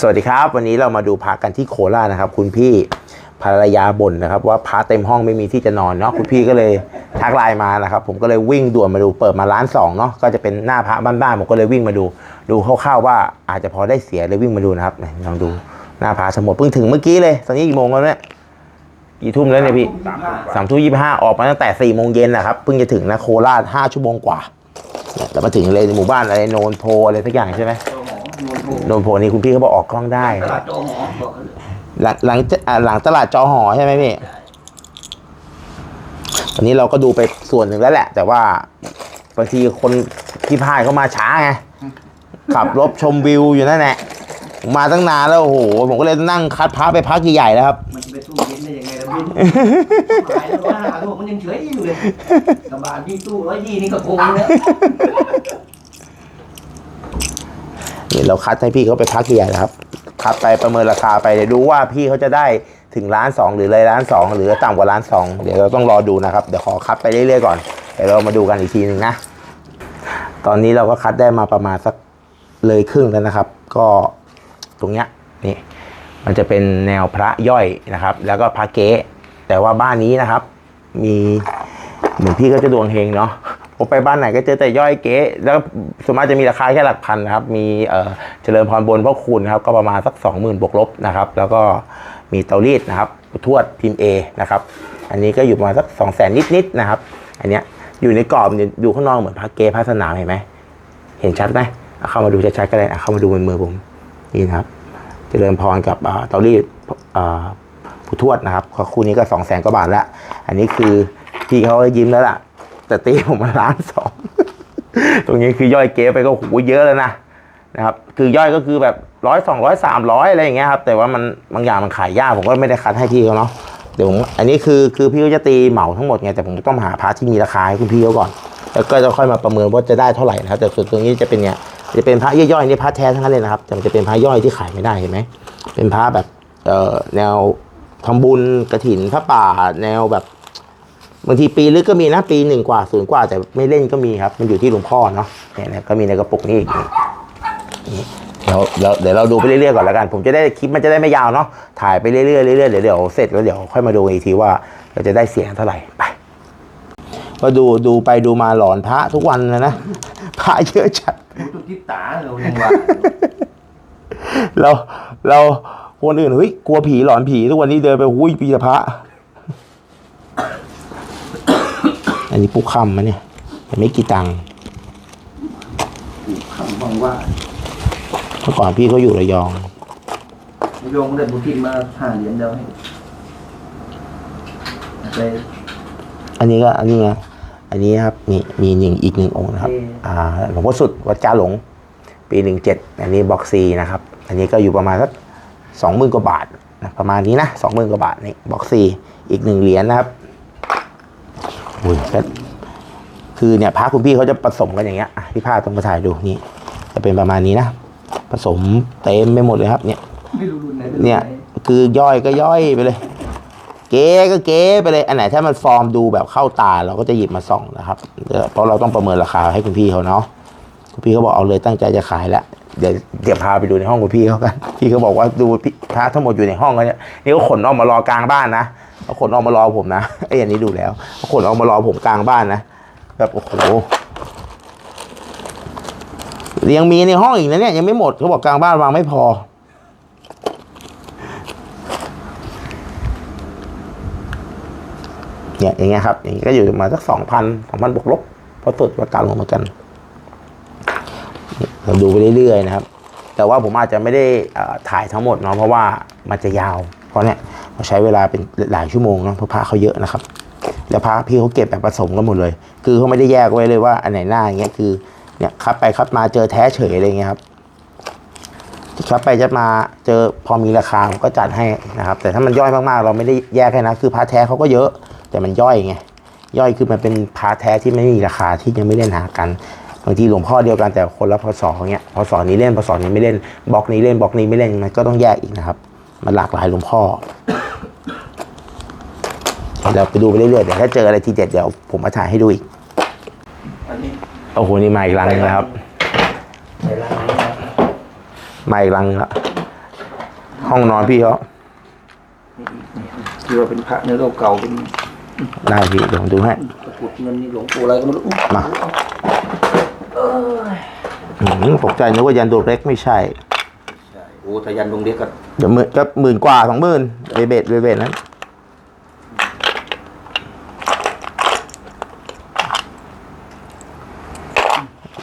สวัสดีครับ วันนี้เรามาดูพระกันที่โคราชนะครับ คุณพี่ภรรยาบ่นนะครับ ว่าพระเต็มห้องไม่มีที่จะนอนเนาะคุณพี่ก็เลยทักไลน์มานะครับ ผมก็เลยวิ่งด่วนมาดูเปิดมาร้านสองเนาะก็จะเป็นหน้าพระบ้านๆผมก็เลยวิ่งมาดู ดูคร่าวๆว่าอาจจะพอได้เสียเลยวิ่งมาดูนะครับลองดูหน้าพระสมมติเพิ่งถึงเมื่อกี้เลยตอนนี้กี่โมงแล้วเนี่ยกี่ทุ่มแล้วเนี่ยพี่สามทุ่มยี่สิบห้าออกมาตั้งแต่สี่โมงเย็นนะครับเพิ่งจะถึงนะโคราชห้าชั่วโมงกว่าเนี่ยแล้วมาถึงเลยในหมู่บ้านอะไรโนนโพอะไรสักอย่างใช่ไหม นนโพนี่คุณพี่เขาบอกออกกล้องได้ ตลาดโตหอบอกหลังหลังจะอ่าหลังตลาดจอหอใช่ไหมพี่วันนี้เราก็ดูไปส่วนหนึ่งแล้วแหละ แต่ว่าบางทีคนที่พายเขามาช้าไงขับรถชมวิวอยู่นั่นแหละผมมาตั้งนานแล้วโอ้โหผมก็เลยนั่งคัดพาไปพักใหญ่ๆแล้วครับ มันจะไปสู้เย็นได้ยังไงล่ะพี่ขายแล้วว่าหาลูกมันยังเฉยอยู่เลยกระบาลพี่สู้ร้อยยี่นี่ก็โกงแล้ วนี่เราคัดให้พี่เขาไปพักใหญ่นะครับ คัดไปประเมินราคาไปเดี๋ยวดูว่าพี่เขาจะได้ถึงล้านสองหรือเลยล้านสองหรือต่ำกว่าล้านสองเดี๋ยวเราต้องรอดูนะครับ เดี๋ยวขอคัดไปเรื่อยๆก่อน เดี๋ยวเรามาดูกันอีกทีหนึ่งนะ ตอนนี้เราก็คัดได้มาประมาณสักเลยครึ่งแล้วนะครับ ก็ตรงเนี้ยนี่ มันจะเป็นแนวพระย่อยนะครับ แล้วก็พระเก๊แต่ว่าบ้านนี้นะครับ มีเหมือนพี่ก็จะดวงเฮงเนาะ ผมไปบ้านไหนก็เจอแต่ย่อยเก๊แล้วส่วนมากจะมีราคาแค่หลักพันนะครับ มีเจริญพรบนพ่อคุณครับ ก็ประมาณสัก 20,000บวกลบนะครับ แล้วก็มีเตารีดนะครับทวดพิมพ์เอนะครับ อันนี้ก็อยู่ประมาณสัก2 0 0แสนนิดๆนะครับ อันเนี้ยอยู่ในกรอบดูข้างนอกเหมือนพระเก๊พระสนามเห็นไหมเห็นชัดไหมเข้ามาดูชัดๆก็ได้เข้ามาดูบนมือผมนี่นะครับ เจริญพรกับเตารีดผู้ทวดนะครับคู่นี้ก็สองแสนกว่าบาทล้วอันนี้คือพี่เขายิ้มแล้วล่ะ แต่ตีผมมาล้านสองตรงนี้คือย่อยเก๊ไปก็โหเยอะแล้วนะนะครับ คือย่อยก็คือแบบร้อยสองร้อยสามร้อยอะไรอย่างเงี้ยครับ แต่ว่ามันบางอย่างมันขายยากผมก็ไม่ได้คัดให้พี่เขาเนาะเดี๋ยวผมอันนี้คือคือพี่เขาจะตีเหมาทั้งหมดไงแต่ผมต้องหาพาร์ทที่มีราคาให้คุณพี่เขาก่อน แล้วก็จะค่อยมาประเมินว่าจะได้เท่าไหร่นะครับ แต่ส่วนตรงนี้จะเป็นเนี่ยจะเป็นพระย่อยๆนี่พระแท้ทั้งนั้นเลยนะครับแต่มันจะเป็นพระย่อยที่ขายไม่ได้เห็นไหมเป็นพระแบบเอ่อแนวทำบุญกระถินพระป่าแนวแบบ บางทีปีลึกก็มีนะปีหนึ่งกว่าศูนย์กว่าแต่ไม่เล่นก็มีครับ มันอยู่ที่หลวงพ่อเนาะเนี่ยนะก็มีในกระปุกนี้อีกนี่เดี๋ยวเดี๋ยวเดี๋ยวเราดูไปเรื่อยๆก่อนแล้วกัน ผมจะได้คลิปมันจะได้ไม่ยาวเนาะถ่ายไปเรื่อยๆเรื่อยๆเดี๋ยวเดี๋ยวเสร็จแล้วเดี๋ยวค่อยมาดูอีกทีว่าเราจะได้เสียงเท่าไหร่ไปก็ดูดูไปดูมาหลอนพระทุกวันเลยนะพระเยอะจัดดูตุกทิศตาเรายังว่าเราเราคนอื่นเฮ้ยกลัวผีหลอนผีทุกวันนี้เดินไปหุ้ยปีละพระ อั นนี้ปุ๊กคำมะเนี่ยแต่ไม่กี่ตังค์คำบังว่าเมื่อก่อนพี่เขาอยู่ระยองโยงได้บุทินมาห้าเหรียญเดียวให้ไปอันนี้ก็อันนี้ไงอันนี้ครับนี่มีหนึ่งอีกหนึ่งองค์นะครับ อ่าหลวงพ่อสุดวัดจ้าหลง ปีหนึ่งเจ็ดอันนี้บ็อกซีนะครับ อันนี้ก็อยู่ประมาณสักสองหมื่นกว่าบาทนะประมาณนี้นะสองหมื่นกว่าบาทนี่บ็อกซีอีกหนึ่งเหรียญนะครับ อุ้ยก็คือเนี่ยพระคุณพี่เขาจะผสมกันอย่างเงี้ยอะพี่ภาพต้องมาถ่ายดูนี่จะเป็นประมาณนี้นะผสมเต็มไปหมดเลยครับ เนี่ยไม่รู้รุ่นไหนป็รุ่เนี่ยไหคือย่อยก็ย่อยไปเลย เก๋ก็เก๋ไปเลย อันไหนถ้ามันฟอร์มดูแบบเข้าตาเราก็จะหยิบมาส่องนะครับเดี๋ยวเพราะเราต้องประเมินราคาให้คุณพี่เขาเนาะคุณพี่เขาบอกเอาเลยตั้งใจจะขายแล้วเดี๋ยวเดี๋ยวพาไปดูในห้องคุณพี่เขากันพี่เขาบอกว่าดูพี่พระทั้งหมดอยู่ในห้องเขาเนี่ยนี่เขาขนออกมารอกลางบ้านนะ เขาขนออกมารอผมนะไอ้ยอันนี้ดูแล้วเขาขนออกมารอผมกลางบ้านนะแบบโอ้โหยังมีในห้องอีกนะเนี่ยยังไม่หมดเขาบอกกลางบ้านวางไม่พอ เนี่ยอย่างเงี้ยครับ อย่างงี้ก็อยู่มาสักสองพันสองพันบวกลบเพราะตรวจว่าการลงเหมือนกันเราดูไปเรื่อยๆนะครับ แต่ว่าผมอาจจะไม่ได้ถ่ายทั้งหมดเนาะเพราะว่ามันจะยาว เพราะเนี่ย ใช้เวลาเป็นหลายชั่วโมงเนาะเพราะพระเขาเยอะนะครับ แล้วพระพี่เขาเก็บแบบผสมกันหมดเลย คือเขาไม่ได้แยกไว้เลยว่าอันไหนหน้าอย่างเงี้ยคือเนี่ยคัดไปคัดมาเจอแท้เฉยอะไรเงี้ยครับคัดไปจัดมาเจอพอมีราคาผมก็จัดให้นะครับ แต่ถ้ามันย่อยมากๆ เราไม่ได้แยกให้นะ คือพระแท้เขาก็เยอะ แต่มันย่อยไงย่อยคือมันเป็นพาแท้ที่ไม่มีราคาที่ยังไม่เล่นหากันบางทีหลวงพ่อเดียวกันแต่คนละพศเงี้ยพศนี้เล่นพศนี้ไม่เล่นบล็อกนี้เล่นบล็อกนี้ไม่เล่นมันก็ต้องแยกอีกนะครับ มันหลากหลายหลวงพ่อเดี๋ยวไปดูไปเรื่อยๆเดี๋ยวถ้าเจออะไรทีเด็ดเดี๋ยวผมมาถ่ายให้ดูอีกอันนี้โอ้โหนี่มาอีกรังนึงแล้วครับใส่ลายนี้นะมาอีกรังนึงแล้วห้องนอนพี่เขาที่ว่าเป็นพระเนื้อเก่าๆเป็นได้พี่เดี๋ยวผมดูให้ตะกรุดเงินนี่หลวงปู่อะไรก็ไม่รู้มาอืมตกใจนึกว่ายันตัวเล็กไม่ใช่ใช่โอ้ทะยันดงเด็กก็เดี๋ยวหมื่นก็หมื่นกว่าสองหมื่นเบเบดเบเบดนั้น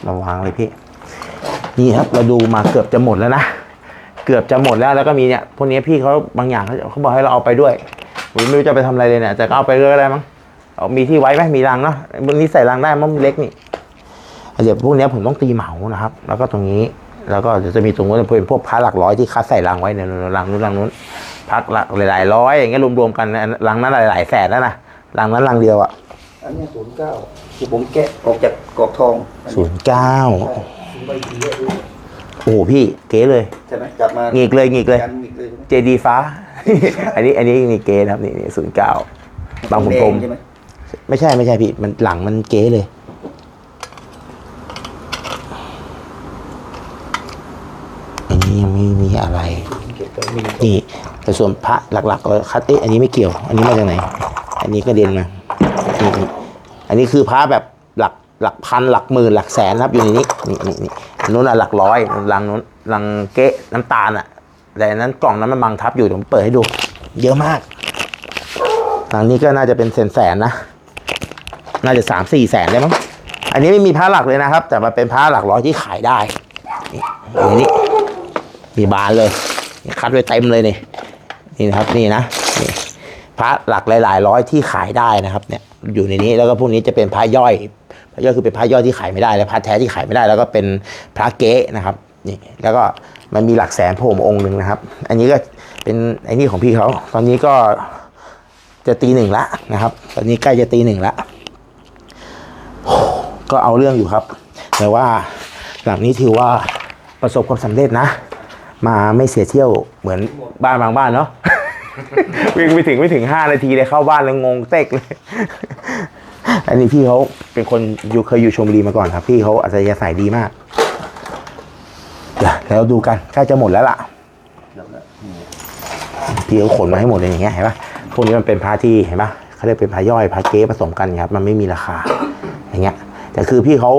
ระวังเลยพี่ นี่ครับเราดูมาเกือบจะหมดแล้วนะ เกือบจะหมดแล้วแล้วก็มีเนี่ยพวกนี้พี่เขาบางอย่างเขาเขาบอกให้เราเอาไปด้วยผมไม่รู้จะไปทำอะไรเลยเนี่ยแต่ก็เอาไปด้วยก็ได้มั้งเอามีที่ไว้ไหมมีรังเนาะบนนี้ใส่รังได้มั้งเล็กนี่เดี๋ยวพวกนี้ผมต้องตีเหมานะครับ แล้วก็ตรงนี้ แล้วก็เดี๋ยวจะมีตรงนู้นเป็นพวกพระหลักร้อยที่คัดใส่รังไว้เนี่ยรังนู้นรังนู้นพักหลักหลายๆร้อยอย่างเงี้ยรวมๆกันนะรังนั้นหลายๆแสนแล้วนะรังนั้นรังเดียวอะอันเนี้ศูนย์เก้าที่ผมแกะออกจากกรอบทองอันศูนี้นย์เก้าใช่ซื้อใบทีเยอะด้วยโอ้โหพี่เก๋เลยใช่ไหมจับมางีกเลยงีกเลยยันอีกเลยใช่ไหมเจดีฟ้า อันนี้อันนี้นี่เก๋นะครับนี่ศูนย์เก้าบางขุนพรหมแดใช่ไหมไม่ใช่ไม่ใช่พี่มันหลังมันเก๋เลย อันนี้ ยังไม่มีอะไรนี่แต่ส่วนพระหลักๆก็คัดเอ๊ะอันนี้ไม่เกี่ยว อันนี้มาจากไหน อันนี้ก็เด่นมานี่นี่อันนี้คือพระแบบหลักหลักพันหลักหมื่นหลักแสนครับอยู่ในนี้นี่นี่นี่อันนู้นอะหลักร้อยลังนู้นลังเก๊ะน้ำตาลอะแต่อันนั้นกล่องนั้นมันบังทับอยู่ผมเปิดให้ดู เยอะมากหลังนี้ก็น่าจะเป็นแสนแสนนะ น่าจะสามสี่แสนได้มั้งอันนี้ไม่มีพระหลักเลยนะครับ แต่มันเป็นพระหลักร้อยที่ขายได้นี่อันนี้ มีบานเลยคัดไว้เต็มเลยนี่นี่นะครับนี่นะนี่พระหลักหลายๆร้อยที่ขายได้นะครับเนี่ยอยู่ในนี้แล้วก็พวกนี้จะเป็นพระย่อยพระย่อยคือเป็นพระย่อยที่ขายไม่ได้และพระแท้ที่ขายไม่ได้ แล้วก็เป็นพระเก๊นะครับนี่แล้วก็มันมีหลักแสนโผมองค์หนึ่งนะครับ อันนี้ก็เป็นไอ้นี่ของพี่เขาตอนนี้ก็จะตีหนึ่งละนะครับ ตอนนี้ใกล้จะตีหนึ่งละก็เอาเรื่องอยู่ครับ แต่ว่าหลังนี้ถือว่าประสบความสำเร็จนะ มาไม่เสียเที่ยวเหมือนบ้านบางบ้านเนาะ วิ่งไปถึงไม่ถึงห้านาทีเลยเข้าบ้านแล้วงงเต็กเลย อันนี้พี่เขาเป็นคนอยู่เคยอยู่ชมบุรีมาก่อนครับ พี่เขาอัจฉริยะสายดีมากเดี๋ยวแล้วดูกันใกล้จะหมดแล้วล่ะแล้วนะพี่เขาขนมาให้หมดเลยอย่างเงี้ยเห็นปะพวกนี้มันเป็นพาที่เห็นปะเขาเรียกเป็นพาย่อยพาเก๊ผสมกันครับ มันไม่มีราคา อย่างเงี้ยแต่คือพี่เขา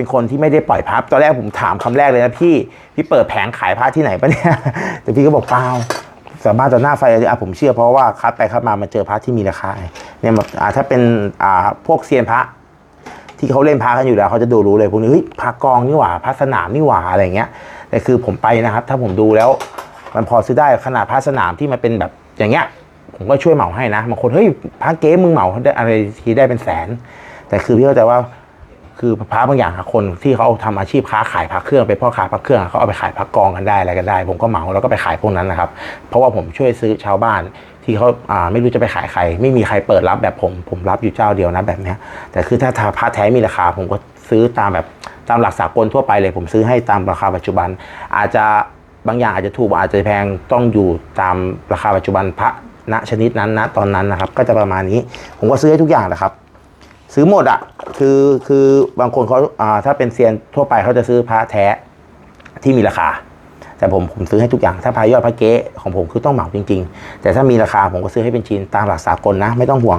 เป็นคนที่ไม่ได้ปล่อยพับ ตอนแรกผมถามคำแรกเลยนะพี่ พี่เปิดแผงขายผ้าที่ไหนปะเนี่ย แต่พี่ก็บอกเปล่าสามารถต่อหน้าไฟอะผมเชื่อเพราะว่าคัดไปคัดมามาเจอพระที่มีราคาเนี่ยอ่าถ้าเป็นอ่าพวกเซียนพระที่เขาเล่นพระกันอยู่แล้วเขาจะดูรู้เลยพวกนี้เฮ้ยพระกองนี่หว่าพระสนามนี่หว่าอะไรเงี้ยแต่คือผมไปนะครับ ถ้าผมดูแล้วมันพอซื้อได้ขนาดพระสนามที่มันเป็นแบบอย่างเงี้ยผมก็ช่วยเหมาให้นะบางคนเฮ้ยพระเก๊มึงเหมาได้อะไรทีได้เป็นแสน แต่คือพี่เข้าใจว่า คือพระบางอย่างคนที่เขาทำอาชีพค้าขายพระเครื่องเป็นพ่อค้าพระเครื่องเขาเอาไปขายพระกองกันได้อะไรกันได้ ผมก็เหมาแล้วก็ไปขายพวกนั้นนะครับ เพราะว่าผมช่วยซื้อชาวบ้านที่เขาไม่รู้จะไปขายใคร ไม่มีใครเปิดรับแบบผม ผมรับอยู่เจ้าเดียวนะแบบนี้แต่คือถ้าพระแท้มีราคาผมก็ซื้อตามแบบตามหลักสากลทั่วไปเลย ผมซื้อให้ตามราคาปัจจุบัน อาจจะบางอย่างอาจจะถูกอาจจะแพงต้องอยู่ตามราคาปัจจุบันพระณชนิดนั้นนะตอนนั้นนะครับ ก็จะประมาณนี้ ผมก็ซื้อให้ทุกอย่างแหละครับ ซื้อหมดอะคือคือบางคนเขาอ่าถ้าเป็นเซียนทั่วไปเขาจะซื้อพระแท้ที่มีราคา แต่ผมผมซื้อให้ทุกอย่างถ้าพระยอดพระเก๊ของผมคือต้องเหมาจริง ๆ แต่ถ้ามีราคาผมก็ซื้อให้เป็นชิ้นตามหลักสากลนะ ไม่ต้องห่วง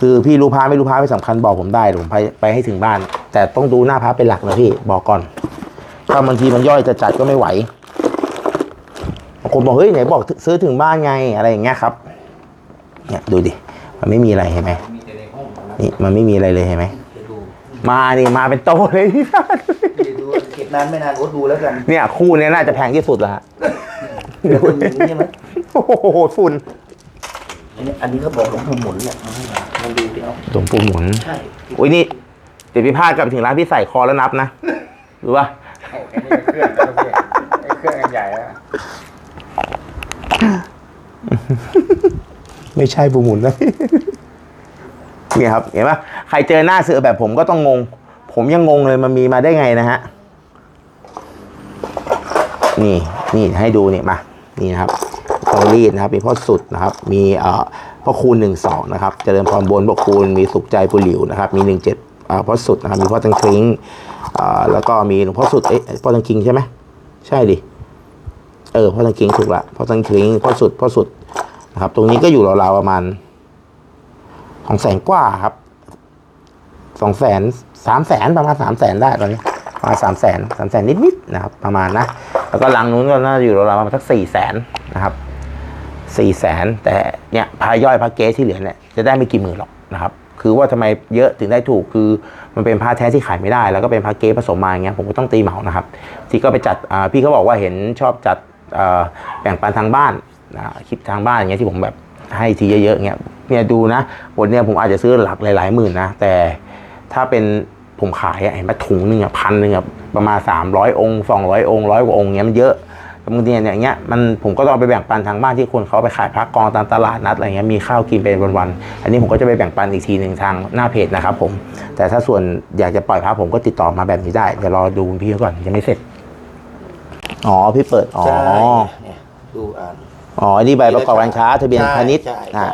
คือพี่รู้พระไม่รู้พระไม่สำคัญบอกผมได้ผมไปไปให้ถึงบ้าน แต่ต้องดูหน้าพระเป็นหลักนะพี่บอกก่อนถ้าบางทีมันย่อยจะจัดก็ไม่ไหวบางคนบอกเฮ้ยไหนบอกซื้อถึงบ้านไงอะไรอย่างเงี้ยครับเนี่ยดูดิมันไม่มีอะไรเห็นไหม นห้องนะนี่มันไม่มีอะไรเลยเห็นไหมจะดูมานี่มาเป็นโตเลยที่บ้านจะดูเก็บนานไม่นานก็ดูแล้วกันเนี่ยคู่เนี้น่าจะแพงที่สุดแล้วฮะเดี๋ยวคนอย่างนี้ใช่ไหมโอ้โหฝุ่นอันนี้อันนี้เขาบอกหลวงปู่หมุนเนี่ยลองดูดิเอาหลวงปู่หมุนใช่โอ้ยนี่เดี๋ยวพี่พลาดกลับไปถึงร้านพี่ใส่คอแล้วนับนะรู้ป่ะไอ้นี่เครื่องนะพี่ไอ้เครื่องอันใหญ่อะไม่ใช่ปู่หมุนนะ เนี่ยครับเห็นป่ะใครเจอหน้าเสือแบบผมก็ต้องงง ผมยังงงเลยมันมีมาได้ไงนะฮะนี่นี่ให้ดูเนี่ยมานี่นะครับทองรีดนะครับ มีพ่อสุดนะครับ มีเอ่อพ่อคูณหนึ่งสองนะครับเจริญพรบนพ่อคูณมีสุขใจปุหลิวนะครับ มีหนึ่งเจ็ดพ่อสุดนะครับมีพ่อตังคิงเอ่อแล้วก็มีหลวงพ่อสุดเอ๊ะพ่อตังคิงใช่ไหมใช่ดิเออพ่อตังคิงถูกละพ่อตังคิงพ่อสุดพ่อสุดนะครับ ตรงนี้ก็อยู่ราวๆประมาณ สองแสนกว่าครับสองแสนสามแสนประมาณสามแสนได้ตอนนี้ประมาณสามแสนสามแสนนิดๆนะครับ ประมาณนะ แล้วก็หลังนู้นก็น่าจะอยู่ราวๆประมาณสักสี่แสนนะครับสี่แสนแต่เนี่ยพาย่อยพาเกสที่เหลือเนี่ยจะได้ไม่กี่หมื่นหรอกนะครับ คือว่าทำไมเยอะถึงได้ถูกคือมันเป็นผ้าแท้ที่ขายไม่ได้ แล้วก็เป็นผ้าเก๊ผสมมาอย่างเงี้ยผมก็ต้องตีเหมานะครับ ที่ก็ไปจัดอ่าพี่เขาบอกว่าเห็นชอบจัดอ่าแบ่งปันทางบ้านนะคลิปทางบ้านอย่างเงี้ยที่ผมแบบให้ทีเยอะๆอย่างเงี้ย เนี่ยดูนะบทเนี่ยผมอาจจะซื้อหลักหลายๆหมื่นนะ แต่ถ้าเป็นผมขายอะเห็นไหมถุงหนึ่งอะพันหนึ่งอะประมาณ 300 องค์ 200 องค์ร้อยกว่าองค์เงี้ยมันเยอะบางทีเนี่ยอย่างเงี้ยมันผมก็ต้องเอาไปแบ่งปันทางบ้านที่คนเขาเอาไปขายพระกองตามตลาดนัดอะไรเงี้ยมีข้าวกินเป็นวันๆอันนี้ผมก็จะไปแบ่งปันอีกทีหนึ่งทางหน้าเพจนะครับผม แต่ถ้าส่วนอยากจะปล่อยพระผมก็ติดต่อมาแบบนี้ได้เดี๋ยวรอดูคุณพี่เขาก่อนยังไม่เสร็จอ๋อพี่เปิดอ๋อใช่เนี่ยดูอ่านอ๋ออันนี้ใบประกอบการค้าทะเบียนพาณิชย์ใช่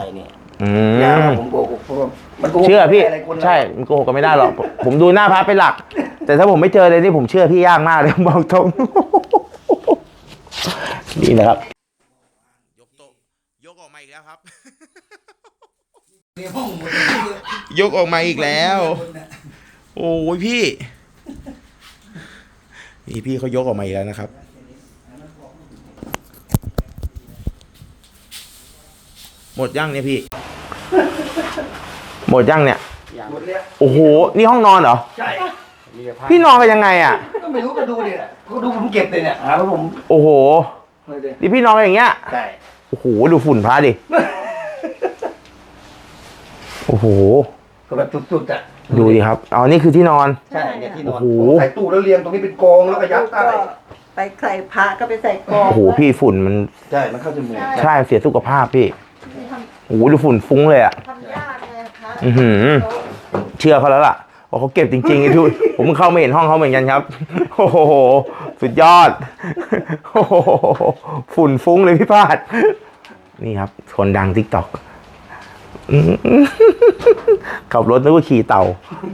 อะใช่เนี่ยอืยาวมผมโกหกเพราะว่ามันโกหกเชื่อพี่ อะไรคนนะใช่ มันโกหกกันไม่ได้หรอก ผมผมดูหน้าพระเป็นหลัก แต่ถ้าผมไม่เจอเลยนี่ผมเชื่อพี่ยากมากเลย บอกตรง นี่นะครับ ยกโต๊ะยกออกมาอีกแล้วครับ ในห้องหมดยกออกมาอีกแล้ว โอ้ยพี่ นี่พี่เขายกออกมาอีกแล้วนะครับ หมดยังเนี่ยพี่ หมดยังเนี่ยหมดแล้วโอ้โห นี่ห้องนอนเหรอ ใช่ มีแต่ผ้าพี่นอนกันยังไงอะ ก็ไม่รู้ก็ดูเนี่ยก็ดูผมเก็บเลยเนี่ยหาว่าผมโอ้โห เลยดินี่พี่นอนกันอย่างเงี้ย ใช่โอ้โห ดูฝุ่นพระดิ โอ้โห ก็แบบสุดๆอะดูดิครับ อ๋อ นี่คือที่นอน ใช่เนี่ยที่นอนโอ้โห ใส่ตู้แล้วเรียงตรงนี้เป็นกองแล้วก็ยัดใต้ไปใส่พระก็ไปใส่กรอบโอ้โห พี่ฝุ่นมัน ใช่ มันเข้าจมูกใช่เสียสุขภาพพี่ โอ้โหดูฝุ่นฟุ้งเลยอะทำยากไงพระอือหือ เชื่อเขาแล้วล่ะว่าเขาเก็บจริงๆไอ้ทุยผมเพิ่งเข้าไม่เห็นห้องเขาเหมือนกันครับ โอ้โห สุดยอด โอ้โห ฝุ่นฟุ้งเลยพี่พาด นี่ครับ คนดังทิกตอกขับรถนึกว่าขี่เต่า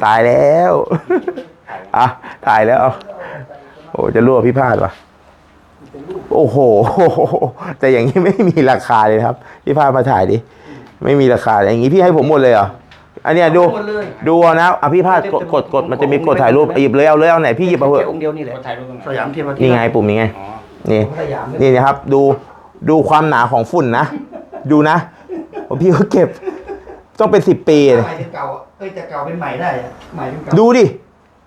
ตายแล้วอะถ่ายแล้วเอาโอ้จะรั่วพี่พาดวะโอ้โห แต่อย่างนี้ไม่มีราคาเลยนะครับ พี่พาดมาถ่ายดิ ไม่มีราคาเลยอย่างนี้พี่ให้ผมหมดเลยเหรออันเนี้ยดูหมดเลย ดูเอานะอะพี่พาดกดกดกดมันจะมีกดถ่ายรูปหยิบเลยเอาเลยเอาไหนพี่หยิบเอาเถแค่อะองค์เดียวนี่แหละถ่ายรูปตรงไหนสยามเทพาธินี่ไงปุ่มนี้ไงอ๋อนี่ สยามนี่นะครับ ดูดูความหนาของฝุ่นนะ ดูนะว่าพี่เขาเก็บ ต้องเป็นสิบปีเลยใหม่เป็นเก่าอะเอ้ยจะเก่าเป็นใหม่ได้อะใหม่เป็นเก่าดูดิ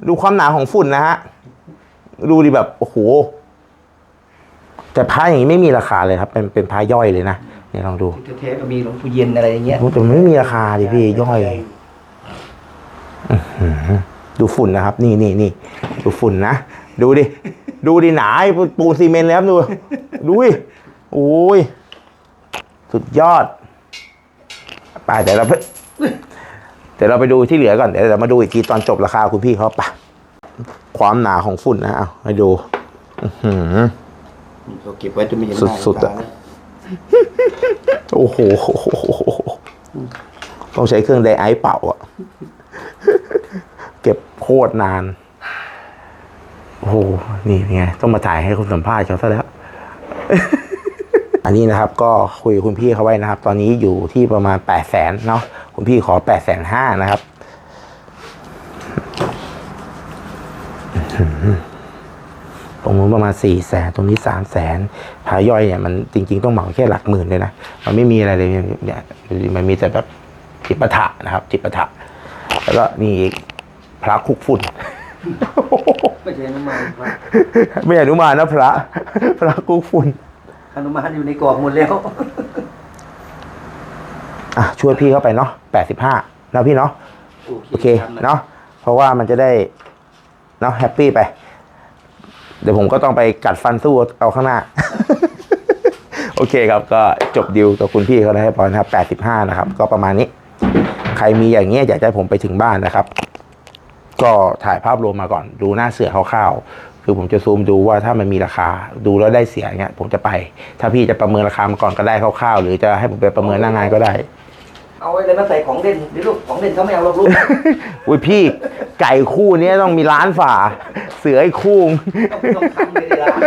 ดูความหนาของฝุ่นนะฮะ ดูดิแบบ โอ้โห แต่พระอย่างนี้ไม่มีราคาเลยครับ เป็นเป็นพระย่อยเลยนะ เนี่ยลองดูเทปก็มีหลวงปู่เย็นอะไรอย่างเงี้ยโอ้แต่มันไม่มีราคาดิพี่ย่อยอื้อหือดูฝุ่นนะครับ นี่นี่นี่ดูฝุ่นนะดูดิดูดิหนาไอ้ปูนซีเมนต์แล้วดูดูดิโอ้ยสุดยอดไปเดี๋ยวเราไปเดี๋ยวเราไปดูที่เหลือก่อนเดี๋ยวเรามาดูอีกทีตอนจบราคาคุณพี่เขาปะความหนาของฝุ่นนะเอาให้ดู อื้อหือเราเก็บไว้จนไม่เห็นหน้าสุดๆอะเห็นตาเลย โอ้โห ต้องใช้เครื่องไดไอซ์เป่าอะเก็บโคตรนาน โอ้โห นี่ไง ต้องมาถ่ายให้คุณสัมภาษณ์เขาซะแล้ว อันนี้นะครับ ก็คุยคุณพี่เขาไว้นะครับ ตอนนี้อยู่ที่ประมาณแปดแสนเนาะ คุณพี่ขอแปดแสนห้านะครับ ตรงนู้นประมาณสี่แสนตรงนี้สามแสนพาย่อยเนี่ยมันจริง ๆ ต้องเหมาแค่หลักหมื่นเลยนะ มันไม่มีอะไรเลยเนี่ยมันมีแต่แบบจิปาถะนะครับ จิปาถะแล้วก็นี่อีกพระคุกฝุ่นไม่ใช่อนุมานครับไม่อนุมานนะพระ พระคุกฝุ่นอนุมานอยู่ในกรอบหมดแล้วอะช่วยพี่เข้าไปเนาะแปดสิบห้านะพี่เนาะโอเคเนาะเพราะว่ามันจะได้เนาะแฮปปี้ไป เดี๋ยวผมก็ต้องไปกัดฟันสู้เอาข้างหน้า โอเคครับก็จบดิวกับคุณพี่เขาแล้วให้พอนะครับแปดสิบห้านะครับ ก็ประมาณนี้ ใครมีอย่างเงี้ยอยากจะให้ผมไปถึงบ้านนะครับ ก็ถ่ายภาพรวมมาก่อน ดูหน้าเสือคร่าวๆคือผมจะซูมดูว่าถ้ามันมีราคา ดูแล้วได้เสียเงี้ย ผมจะไป ถ้าพี่จะประเมินราคามาก่อนก็ได้คร่าวๆหรือจะให้ผมไปประเมินหน้างานก็ได้เอาไว้เลยมาใส่ของเด่นดิลูกของเด่นเขาไม่เอาหรอกลูกอุ้ยพี่ไก่คู่นี้ต้องมีล้านฝ่า สือไอ้คุ้งต้องทำเลยร้าน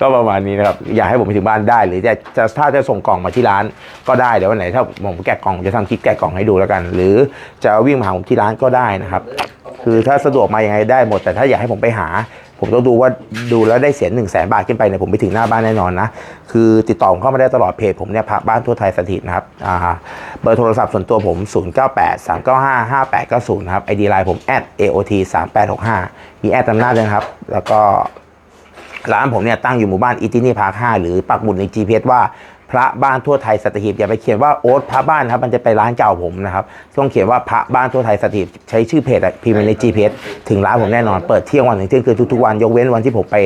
ก็ประมาณนี้นะครับ อยากให้ผมไปถึงบ้านได้หรือจะจะถ้าจะส่งกล่องมาที่ร้านก็ได้เดี๋ยววันไหนถ้าผมแกะกล่องจะทำคลิปแกะกล่องให้ดูแล้วกัน หรือจะวิ่งมาหาผมที่ร้านก็ได้นะครับ คือถ้าสะดวกมายังไงได้หมด แต่ถ้าอยากให้ผมไปหา ผมต้องดูว่าดูแล้วได้เสียหนึ่งแสนบาทขึ้นไปเนี่ยผมไปถึงหน้าบ้านแน่นอนนะคือติดต่อเข้ามาได้ตลอดเพจผมเนี่ยพระบ้านทั่วไทยสถิตนะครับอ่าเบอร์โทรศัพท์ส่วนตัวผม 098 395 5890นะครับไอดีไลน์ผม @aot 3865มีแอดตำหน้าด้วยนะครับ แล้วก็ร้านผมเนี่ยตั้งอยู่หมู่บ้านอิตินี่พาร์ค5หรือปักหมุดใน GPS ว่า ระบ้านทั่วไทยสัตหีบอย่าไปเขียนว่าโอ๊ตพระบ้านครับมันจะไปร้านเก่าผมนะครับต้องเขียนว่าพระบ้านทั่วไทยสัตหีบใช้ชื่อเพจพิมพ์ใน GPS ถึงร้านผมแน่นอนเปิดเที่ยงวันถึงเที่ยงคืนทุกๆวันยกเว้นวันที่ผมไป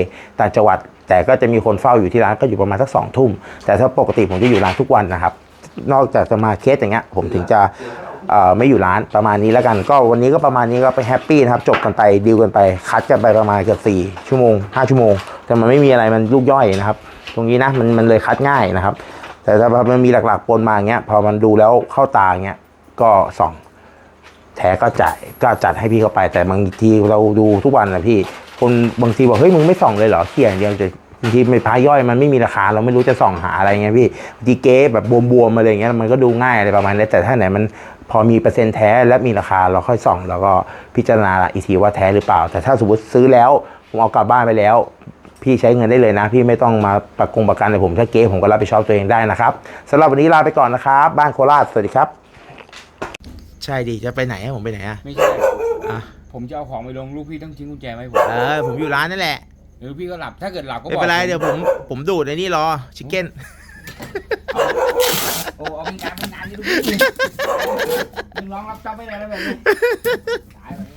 ต่างจังหวัด แต่ก็จะมีคนเฝ้าอยู่ที่ร้านก็อยู่ประมาณสักสองทุ่มแต่ถ้าปกติผมจะอยู่ร้านทุกวันนะครับ นอกจากจะมาเคสอย่างเงี้ยผมถึงจะไม่อยู่ร้านประมาณนี้แล้วกัน ก็วันนี้ก็ประมาณนี้ก็ไปแฮปปี้นะครับ จบกันไปดีลกันไป คัดกันไปประมาณเกือบสี่ชั่วโมงห้าชั่วโมง แต่มันไม่มีอะไรมันลูกย่อยนะครับ ตรงนี้นะมันมันเลยคัดง่ายนะครับ แต่ถ้ามันมีหลักๆปนมาอย่างเงี้ยพอมันดูแล้วเข้าตาอย่างเงี้ยก็ส่องแท้ก็จ่ายก็จัดให้พี่เข้าไป แต่บางทีเราดูทุกวันนะพี่คนบางทีบอกเฮ้ยมึงไม่ส่องเลยเหรอเขียนเดียวแต่บางทีไม่พาย่อยมันไม่มีราคาเราไม่รู้จะส่องหาอะไรเงี้ยพี่บางทีเก๊แบบบวมๆมาเลยเงี้ยมันก็ดูง่ายอะไรประมาณนี้แต่ถ้าไหนมันพอมีเปอร์เซ็นต์แท้และมีราคาเราค่อยส่อง แล้วก็พิจารณาอีกทีว่าแท้หรือเปล่า แต่ถ้าสมมติซื้อแล้วผมเอากลับบ้านไปแล้ว พี่ใช้เงินได้เลยนะ พี่ไม่ต้องมาประกงประกันเลยผมถ้าเก๊ผมก็รับผิดชอบตัวเองได้นะครับสำหรับวันนี้ลาไปก่อนนะครับ บ้านโคราชสวัสดีครับ ใช่ดิจะไปไหนผมไปไหนอะไม่ใช่ อะผมจะเอาของไปลงลูกพี่ต้องทิ้งกุญแจไว้ให้ผมเออผมอยู่ร้านนั่นแหละหรือพี่ก็หลับถ้าเกิดหลับก็บไม่อกเป็นไรเดี๋ยวผมผมดูดในนี่รอชิคเก้น โอ้เอาเป็นการเป็นงานที่ลูกพี่มึงร้องรับจ็อบไม่ได้แล้วแบบนี้ตายเลย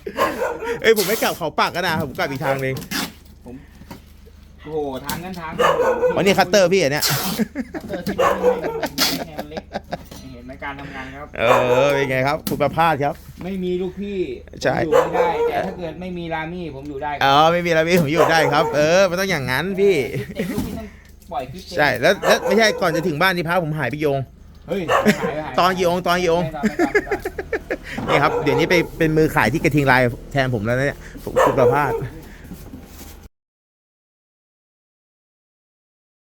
เอ้ยผมไม่กลับเขาปักก็นะผมกลับอีกทางหนึง โอ้โหทางนั้นทางวันนี้คัตเตอร์พี่อันเนี้ยคัตเตอร์ที่ไม่ไม่ไม่ไม่เล็กเห็นไหมการทำงานครับ เออ เป็นไงครับ คุณประพาสครับ ไม่มีลูกพี่ใช่ ผมอยู่ไม่ได้ แต่ถ้าเกิดไม่มีรามี่ผมอยู่ได้คอ๋รัอไม่มีอะไรพี่ผมอยู่ได้ครับ เออมันต้องอย่างนั้นพี่ เด็กลูกพี่ต้องปล่อยคลิปเต็มใช่แล้วแล้วไม่ใช่ก่อนจะถึงบ้านที่พาผมหายไปโยง เฮ้ยหายไปหายไป ตอนกี่องค์ตอนกี่องค์ ไม่ตอนไม่ตอนไม่ตอน นี่ครับเดี๋ยวนี้ไปเป็นมือขายที่กระทิงลายแทนผมแล้วนะเนี่ยผมคุณประพาสเ